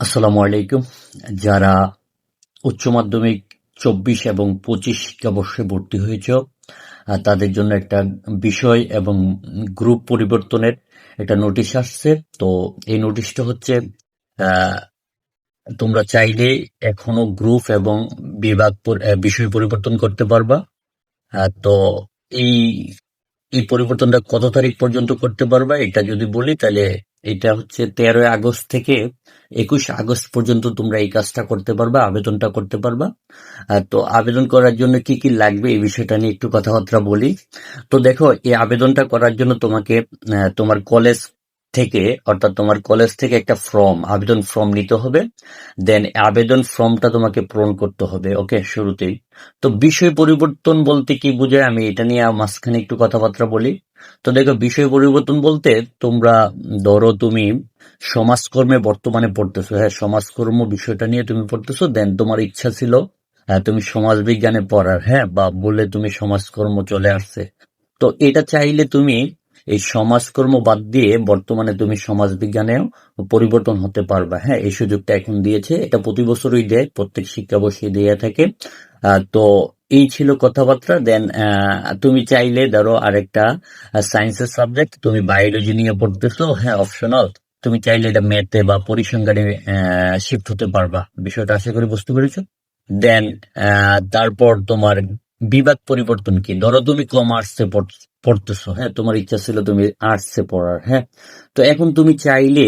আসসালামু আলাইকুম। যারা উচ্চ মাধ্যমিক চব্বিশ এবং পঁচিশ শিক্ষাবর্ষে ভর্তি হয়েছ তাদের জন্য একটা বিষয় এবং গ্রুপ পরিবর্তনের একটা নোটিশ আসছে। তো এই নোটিশটা হচ্ছে তোমরা চাইলে এখনও গ্রুপ এবং বিভাগ বিষয় পরিবর্তন করতে পারবা। তো এই এই পরিবর্তনটা কত তারিখ পর্যন্ত করতে পারবা, এটা যদি বলি, তাহলে এটা হচ্ছে তেরোই আগস্ট থেকে একুশ আগস্ট পর্যন্ত তোমরা এই কাজটা করতে পারবা, আবেদনটা করতে পারবা। তো আবেদন করার জন্য কি কি লাগবে এই বিষয়টা নিয়ে একটু কথাবার্তা বলি। তো দেখো, এই আবেদনটা করার জন্য তোমাকে তোমার কলেজ থেকে অর্থাৎ তোমার কলেজ থেকে একটা ফর্ম আবেদন ফর্ম নিতে হবে। দেন আবেদন ফর্মটা তোমাকে পূরণ করতে হবে ওকে শুরুতেই। তো বিষয় পরিবর্তন বলতে কি বুঝে আমি এটা নিয়ে মাঝখানে একটু কথাবার্তা বলি। তো দেখো বিষয় পরিবর্তন বলতে তোমরা ধরো তুমি সমাজকর্মে বর্তমানে পড়তেছো। হ্যাঁ সমাজকর্ম বিষয়টা নিয়ে তুমি পড়তেছো দেন তোমার ইচ্ছা ছিল হ্যাঁ, তুমি সমাজ বিজ্ঞানে পড়ার হ্যাঁ বা বলে তুমি সমাজকর্ম চলে আসছে। তো এটা চাইলে তুমি এই সমাজকর্ম বাদ দিয়ে বর্তমানে তুমি সমাজ বিজ্ঞানেও পরিবর্তন হতে পারবা। হ্যাঁ এই সুযোগটা এখন দিয়েছে। এটা প্রতি বছরই দেয়, প্রত্যেক শিক্ষাবর্ষে দিয়ে থাকে। তো এই ছিল কথাবার্তা। দেন তুমি চাইলে ধরো আরেকটা সায়েন্সের সাবজেক্ট তুমি বায়োলজি নিয়ে পড়তেছো। হ্যাঁ অপশনাল তুমি চাইলে এটা ম্যাথে বা পরিসংখ্যানে শিফট হতে পারবা। বিষয়টা আশা করি বুঝতে পেরেছ? দেন তারপর তোমার বিভাগ পরিবর্তন কি? ধরো তুমি কমার্সে পড়তেছো হ্যাঁ? তোমার ইচ্ছা ছিল তুমি আর্টসে পড়ার হ্যাঁ? তো এখন তুমি চাইলে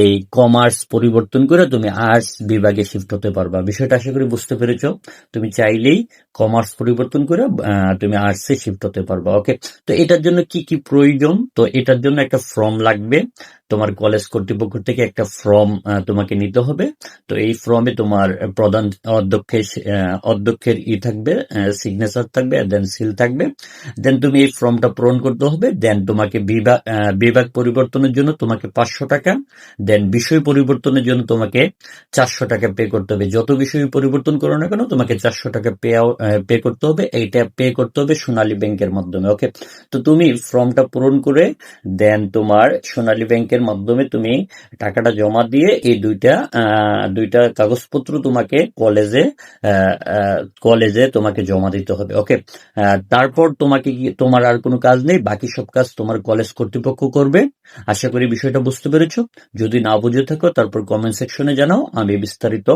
এই কমার্স পরিবর্তন করে তুমি আর্টস বিভাগে শিফট হতে পারবা। বিষয়টা আশা করি বুঝতে পেরেছ। তুমি চাইলেই কমার্স পরিবর্তন করে তুমি আর্টসে শিফট হতে পারবা ওকে তো এটার জন্য কি কি প্রয়োজন? তো এটার জন্য একটা ফর্ম লাগবে। তোমার কলেজ কর্তৃপক্ষ থেকে একটা ফর্ম তোমাকে নিতে হবে। তো এই ফর্মে তোমার প্রধান অধ্যক্ষের অধ্যক্ষের ই থাকবে সিগনেচার থাকবে দেন সিল থাকবে। দেন তুমি এই ফর্মটা পূরণ করতে হবে। দেন তোমাকে বিভাগ বিভাগ পরিবর্তনের জন্য তোমাকে পাঁচশো টাকা। দেন বিষয় পরিবর্তনের জন্য তোমাকে চারশো টাকা পে করতে হবে। যত বিষয় পরিবর্তন করো না কেন, তোমাকে চারশো টাকা পে পে করতে হবে। এইটা পে করতে হবে সোনালী ব্যাংকের মাধ্যমে ওকে তো তুমি ফর্মটা পূরণ করে দেন তোমার সোনালী ব্যাংকের মাধ্যমে তুমি টাকাটা জমা দিয়ে এই দুইটা দুইটা কাগজপত্র তোমাকে কলেজে কলেজে তোমাকে জমা দিতে হবে, ওকে? তারপর তোমাকে তোমার আর কোনো কাজ নেই, বাকি সব কাজ তোমার কলেজ কর্তৃপক্ষ করবে। আশা করি বিষয়টা বুঝতে পেরেছ। যদি না বুঝে থাকো, তারপর কমেন্ট সেকশনে জানাও, আমি বিস্তারিত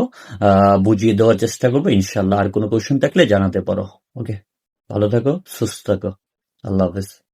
বুঝিয়ে দেওয়ার চেষ্টা করব। ইনশাল্লাহ আর কোনো কোয়েশ্চেন থাকলে জানাতে পারো, ওকে? ভালো থাকো, সুস্থ থাকো। আল্লাহ হাফেজ।